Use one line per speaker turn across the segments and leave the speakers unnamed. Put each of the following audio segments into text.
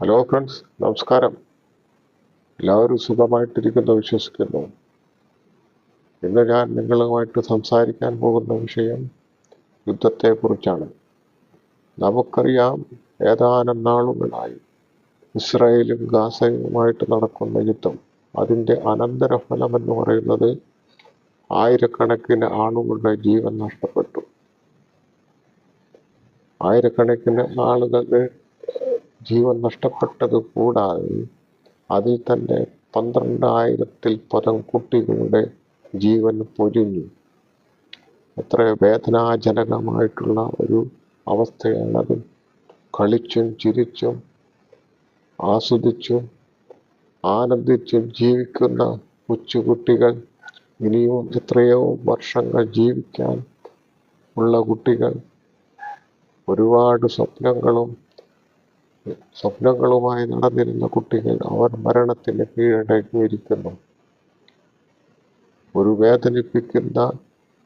Hello friends നമസ്കാരം. എല്ലാവരും സുഖമായിട്ടിരിക്കുന്നു വിശ്വസിക്കുന്നു. ഇന്ന് ഞാൻ നിങ്ങളുമായിട്ട് സംസാരിക്കാൻ പോകുന്ന വിഷയം യുദ്ധത്തെക്കുറിച്ചാണ്. നമുക്കറിയാം ഏതാനും നാളുകളായി ഇസ്രായേലും ഗാസയുമായിട്ട് നടക്കുന്ന യുദ്ധം അതിന്റെ അനന്തരഫലം എന്ന് പറയുന്നത് ആയിരക്കണക്കിന് ആളുകളുടെ ജീവൻ നഷ്ടപ്പെട്ടു. ആയിരക്കണക്കിന് ആളുകളുടെ ജീവൻ നഷ്ടപ്പെട്ടത് കൂടാതെ അതിൽ തന്നെ പന്ത്രണ്ടായിരത്തിൽ പരം കുട്ടികളുടെ ജീവൻ പൊരിഞ്ഞു എത്ര വേദനാജനകമായിട്ടുള്ള ഒരു അവസ്ഥയാണത്. കളിച്ചും ചിരിച്ചും ആസ്വദിച്ചും ആനന്ദിച്ചും ജീവിക്കുന്ന കൊച്ചുകുട്ടികൾ ഇനിയും എത്രയോ വർഷങ്ങൾ ജീവിക്കാൻ ഉള്ള കുട്ടികൾ ഒരുപാട് സ്വപ്നങ്ങളും സ്വപ്നങ്ങളുമായി നടന്നിരുന്ന കുട്ടികൾ അവർ മരണത്തിന് കീഴടങ്ങിയിരിക്കുന്നു. ഒരു വേദനിപ്പിക്കുന്ന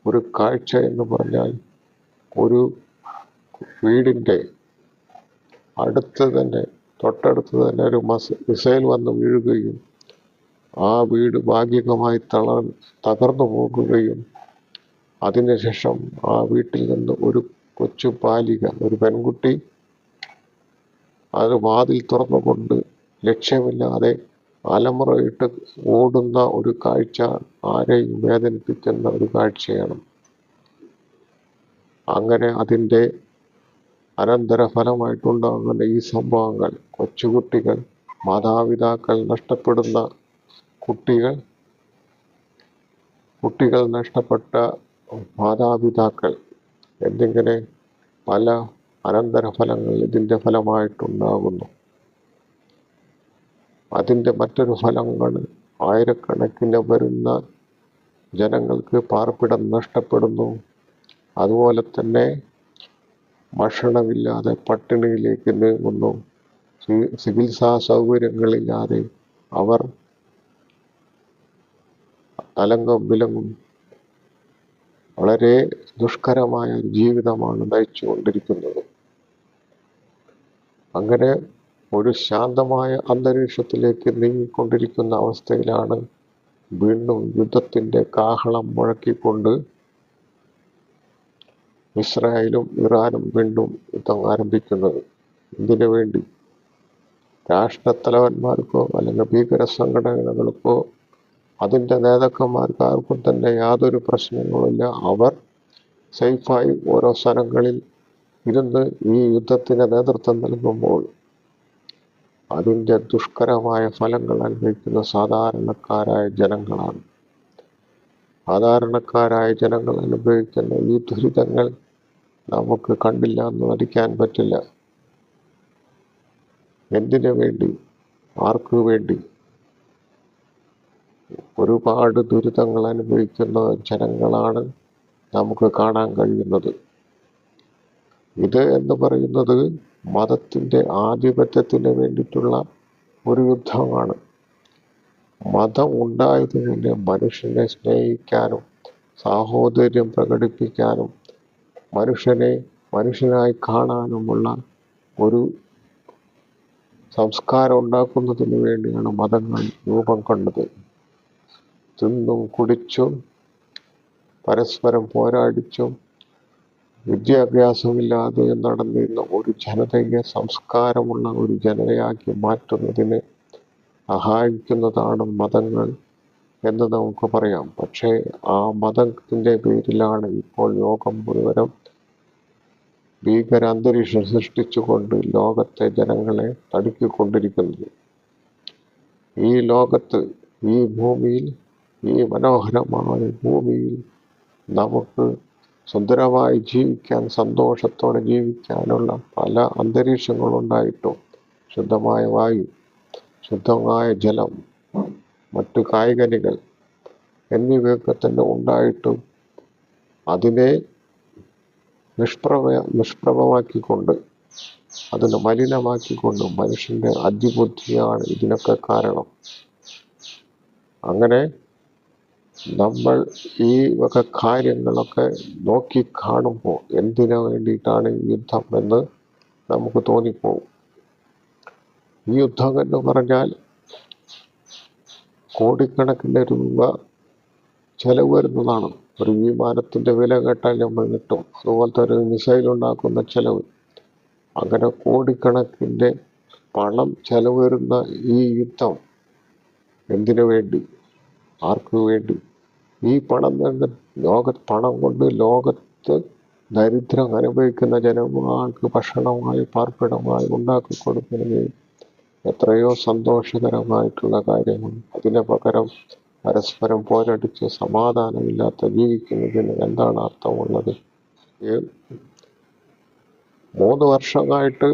ഒരു കാഴ്ച എന്ന് പറഞ്ഞാൽ ഒരു വീടിന്റെ അടുത്ത് തന്നെ തൊട്ടടുത്ത് തന്നെ ഒരു മസ് മിസൈൽ വന്ന് വീഴുകയും ആ വീട് ഭാഗികമായി തള തകർന്നു പോകുകയും അതിനുശേഷം ആ വീട്ടിൽ നിന്ന് ഒരു കൊച്ചു ബാലിക ഒരു പെൺകുട്ടി അത് വാതിൽ തുറന്നുകൊണ്ട് ലക്ഷ്യമില്ലാതെ അലമുറയിട്ട് ഓടുന്ന ഒരു കാഴ്ച ആരെയും വേദനിപ്പിക്കുന്ന ഒരു കാഴ്ചയാണ്. അങ്ങനെ അതിന്റെ അനന്തരഫലമായിട്ടുണ്ടാകുന്ന ഈ സംഭവങ്ങൾ കൊച്ചുകുട്ടികൾ മാതാപിതാക്കൾ നഷ്ടപ്പെടുന്ന കുട്ടികൾ കുട്ടികൾ നഷ്ടപ്പെട്ട മാതാപിതാക്കൾ എന്നിങ്ങനെ പല അനന്തരഫലങ്ങൾ ഇതിന്റെ ഫലമായിട്ടുണ്ടാകുന്നു അതിന്റെ മറ്റൊരു ഫലങ്ങൾ ആയിരക്കണക്കിന് വരുന്ന ജനങ്ങൾക്ക് പാർപ്പിടം നഷ്ടപ്പെടുന്നു. അതുപോലെ തന്നെ ഭക്ഷണമില്ലാതെ പട്ടിണിയിലേക്ക് നീങ്ങുന്നു. ചികിത്സാ സൗകര്യങ്ങളില്ലാതെ അവർ തലങ്കം വിലങ്ങും വളരെ ദുഷ്കരമായ ജീവിതമാണ് നയിച്ചുകൊണ്ടിരിക്കുന്നത്. അങ്ങനെ ഒരു ശാന്തമായ അന്തരീക്ഷത്തിലേക്ക് നീങ്ങിക്കൊണ്ടിരിക്കുന്ന അവസ്ഥയിലാണ് വീണ്ടും യുദ്ധത്തിന്റെ കാഹളം മുഴക്കിക്കൊണ്ട് ഇസ്രായേലും ഇറാനും വീണ്ടും യുദ്ധം ആരംഭിക്കുന്നത്. ഇതിനു വേണ്ടി രാഷ്ട്രത്തലവന്മാർക്കോ അല്ലെങ്കിൽ ഭീകര സംഘടനകൾക്കോ അതിന്റെ നേതാക്കന്മാർക്ക് ആർക്കും തന്നെ യാതൊരു പ്രശ്നങ്ങളില്ല അവർ സേഫായി ഓരോ സ്ഥലങ്ങളിൽ ഇരുന്ന് ഈ യുദ്ധത്തിന് നേതൃത്വം നൽകുമ്പോൾ അതിന്റെ ദുഷ്കരമായ ഫലങ്ങൾ അനുഭവിക്കുന്ന സാധാരണക്കാരായ ജനങ്ങളാണ്. സാധാരണക്കാരായ ജനങ്ങൾ അനുഭവിക്കുന്ന ഈ ദുരിതങ്ങൾ നമുക്ക് കണ്ടില്ല എന്ന് നടിക്കാൻ പറ്റില്ല. എന്തിനു വേണ്ടി? ആർക്കു വേണ്ടി? ഒരുപാട് ദുരിതങ്ങൾ അനുഭവിക്കുന്ന ജനങ്ങളാണ് നമുക്ക് കാണാൻ കഴിയുന്നത്. ഇത് എന്ന് പറയുന്നത് മതത്തിന്റെ ആധിപത്യത്തിന് വേണ്ടിയിട്ടുള്ള ഒരു യുദ്ധമാണ്. മതം ഉണ്ടായത് മനുഷ്യനെ സ്നേഹിക്കാനും സാഹോദര്യം പ്രകടിപ്പിക്കാനും മനുഷ്യനെ മനുഷ്യനായി കാണാനുമുള്ള ഒരു സംസ്കാരം ഉണ്ടാക്കുന്നതിന് വേണ്ടിയാണ് മതങ്ങൾ രൂപം കൊണ്ടത്. തിന്നും കുടിച്ചും പരസ്പരം പോരാടിച്ചും വിദ്യാഭ്യാസമില്ലാതെ നടന്നിരുന്ന ഒരു ജനതയെ സംസ്കാരമുള്ള ഒരു ജനതയാക്കി മാറ്റുന്നതിന് സഹായിക്കുന്നതാണ് മതങ്ങൾ എന്ന് നമുക്ക് പറയാം. പക്ഷേ ആ മതത്തിന്റെ പേരിലാണ് ഇപ്പോൾ ലോകം മുഴുവനും ഭീകര അന്തരീക്ഷം സൃഷ്ടിച്ചുകൊണ്ട് ലോകത്തെ ജനങ്ങളെ തടുക്കിക്കൊണ്ടിരിക്കുന്നത്. ഈ ലോകത്ത് ഈ ഭൂമിയിൽ ഈ മനോഹരമായ ഭൂമിയിൽ നമുക്ക് സുന്ദരമായി ജീവിക്കാൻ സന്തോഷത്തോടെ ജീവിക്കാനുള്ള പല അന്തരീക്ഷങ്ങളുണ്ടായിട്ടും. ശുദ്ധമായ വായു ശുദ്ധമായ ജലം മറ്റു കായികനികൾ എന്നിവയൊക്കെ തന്നെ ഉണ്ടായിട്ടും അതിനെ നിഷ്പ്രഭ നിഷ്പ്രഭമാക്കിക്കൊണ്ട് അതിനെ മലിനമാക്കിക്കൊണ്ട് മനുഷ്യന്റെ അതിബുദ്ധിയാണ് ഇതിനൊക്കെ കാരണം. അങ്ങനെ നമ്മൾ ഈ വക കാര്യങ്ങളൊക്കെ നോക്കി കാണുമ്പോൾ എന്തിനു വേണ്ടിയിട്ടാണ് യുദ്ധം എന്ന് നമുക്ക് തോന്നിപ്പോവും ഈ യുദ്ധം എന്ന് പറഞ്ഞാൽ കോടിക്കണക്കിന് രൂപ ചെലവ് വരുന്നതാണ്. ഒരു വിമാനത്തിന്റെ വില കേട്ടാൽ നമ്മൾ കിട്ടും. അതുപോലത്തെ ഒരു മിസൈൽ ഉണ്ടാക്കുന്ന ചെലവ്. അങ്ങനെ കോടിക്കണക്കിന്റെ പണം ചെലവ് വരുന്ന ഈ യുദ്ധം എന്തിനു വേണ്ടി? ആർക്കു വേണ്ടി? ഈ പണം തന്നെ ലോക പണം കൊണ്ട് ലോകത്ത് ദരിദ്രം അനുഭവിക്കുന്ന ജനങ്ങൾക്ക് ഭക്ഷണമായി പാർപ്പിടമായി ഉണ്ടാക്കി കൊടുക്കുന്നത് എത്രയോ സന്തോഷകരമായിട്ടുള്ള കാര്യമാണ്. അതിന് പകരം പരസ്പരം പോരടിച്ച് സമാധാനമില്ലാത്ത ജീവിക്കുന്നതിന് എന്താണ് അർത്ഥമുള്ളത്? മൂന്ന് വർഷമായിട്ട്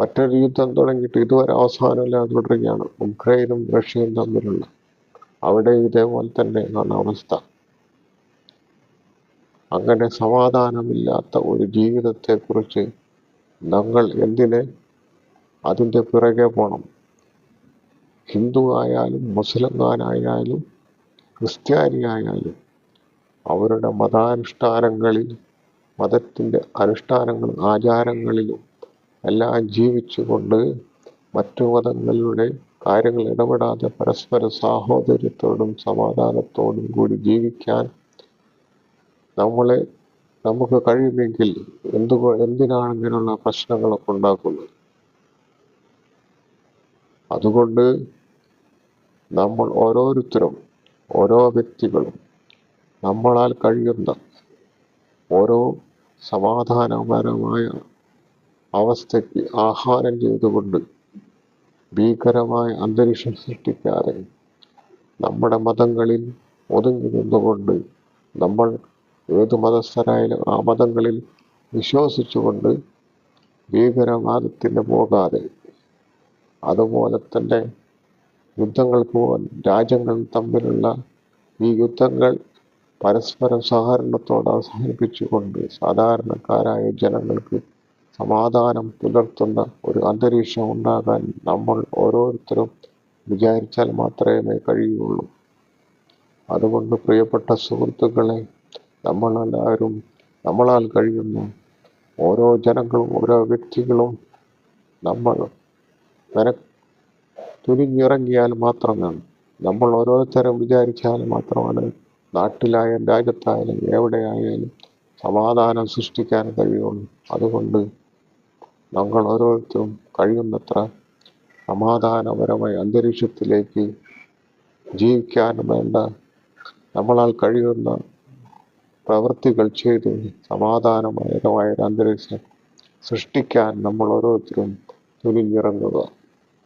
മറ്റൊരു യുദ്ധം തുടങ്ങിയിട്ട് ഇതുവരെ അവസാനമില്ലാതെ തുടരുകയാണ്. ഉക്രൈനും റഷ്യയും തമ്മിലുള്ള അവിടെ ഇതേപോലെ തന്നെയാണ് അവസ്ഥ. അങ്ങനെ സമാധാനമില്ലാത്ത ഒരു ജീവിതത്തെ കുറിച്ച് ഞങ്ങൾ എന്തിനെ അതിന്റെ പിറകെ പോണം? ഹിന്ദു ആയാലും മുസ്ലിംകാരായാലും ക്രിസ്ത്യാനിയായാലും അവരുടെ മതാനുഷ്ഠാനങ്ങളിൽ മതത്തിന്റെ അനുഷ്ഠാനങ്ങളും ആചാരങ്ങളിലും എല്ലാം ജീവിച്ചുകൊണ്ട് മറ്റു മതങ്ങളുടെ കാര്യങ്ങൾ ഇടപെടാതെ പരസ്പര സാഹോദര്യത്തോടും സമാധാനത്തോടും കൂടി ജീവിക്കാൻ നമ്മളെ നമുക്ക് കഴിയുമെങ്കിൽ എന്തുകൊ എന്തിനാണ് ഇങ്ങനെയുള്ള പ്രശ്നങ്ങളൊക്കെ ഉണ്ടാക്കുന്നത്? അതുകൊണ്ട് നമ്മൾ ഓരോരുത്തരും ഓരോ വ്യക്തികളും നമ്മളാൽ കഴിയുന്ന ഓരോ സമാധാനപരമായ അവസ്ഥയ്ക്ക് ആഹ്വാനം ചെയ്തുകൊണ്ട് ഭീകരമായ അന്തരീക്ഷം സൃഷ്ടിക്കാതെ നമ്മുടെ മതങ്ങളിൽ ഒതുങ്ങി നിന്നുകൊണ്ട് നമ്മൾ ഏത് മതസ്ഥരായാലും ആ മതങ്ങളിൽ വിശ്വസിച്ചുകൊണ്ട് ഭീകരവാദത്തിന് പോകാതെ അതുപോലെ തന്നെ യുദ്ധങ്ങൾക്ക് പോകാൻ രാജ്യങ്ങൾ തമ്മിലുള്ള ഈ യുദ്ധങ്ങൾ പരസ്പരം സഹകരണത്തോടെ അവസാനിപ്പിച്ചുകൊണ്ട് സാധാരണക്കാരായ ജനങ്ങൾക്ക് സമാധാനം പുലർത്തുന്ന ഒരു അന്തരീക്ഷം ഉണ്ടാകാൻ നമ്മൾ ഓരോരുത്തരും വിചാരിച്ചാൽ മാത്രമേ കഴിയുള്ളൂ. അതുകൊണ്ട് പ്രിയപ്പെട്ട സുഹൃത്തുക്കളെ നമ്മളെല്ലാവരും നമ്മളാൽ കഴിയുന്ന ഓരോ ജനങ്ങളും ഓരോ വ്യക്തികളും നമ്മൾ മെന തുനിഞ്ഞിറങ്ങിയാൽ മാത്രമാണ്. നമ്മൾ ഓരോരുത്തരും വിചാരിച്ചാൽ മാത്രമാണ് നാട്ടിലായാലും രാജ്യത്തായാലും എവിടെയായാലും സമാധാനം സൃഷ്ടിക്കാൻ കഴിയുള്ളൂ. അതുകൊണ്ട് നമ്മൾ ഓരോരുത്തരും കഴിയുന്നത്ര സമാധാനപരമായ അന്തരീക്ഷത്തിലേക്ക് ജീവിക്കാൻ വേണ്ട. നമ്മളാൽ കഴിയുന്ന പ്രവൃത്തികൾ ചെയ്ത് സമാധാനപരമായ ഒരു അന്തരീക്ഷം സൃഷ്ടിക്കാൻ നമ്മൾ ഓരോരുത്തരും തുനിഞ്ഞിറങ്ങുക.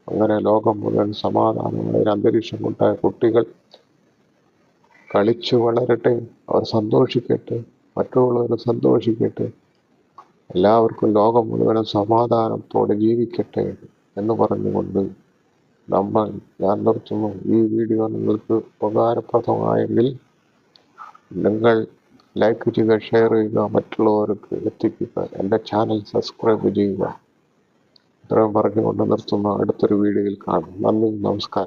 അങ്ങനെ ലോകം മുഴുവൻ സമാധാനമായ ഒരു അന്തരീക്ഷം ഉണ്ടായ കുട്ടികൾ കളിച്ചു വളരട്ടെ അവർ സന്തോഷിക്കട്ടെ മറ്റുള്ളവർ സന്തോഷിക്കട്ടെ എല്ലാവർക്കും ലോകം മുഴുവനും സമാധാനത്തോടെ ജീവിക്കട്ടെ എന്ന് പറഞ്ഞുകൊണ്ട് നമ്മൾ ഞാൻ നിർത്തുന്നു. ഈ വീഡിയോ നിങ്ങൾക്ക് ഉപകാരപ്രദമായെങ്കിൽ നിങ്ങൾ ലൈക്ക് ചെയ്യുക ഷെയർ ചെയ്യുക മറ്റുള്ളവർക്ക് എത്തിക്കുക എന്റെ ചാനൽ സബ്സ്ക്രൈബ് ചെയ്യുക. ഇത്രയും പറഞ്ഞുകൊണ്ട് നിർത്തുന്ന. അടുത്തൊരു വീഡിയോയിൽ കാണാം. നന്ദി നമസ്കാരം.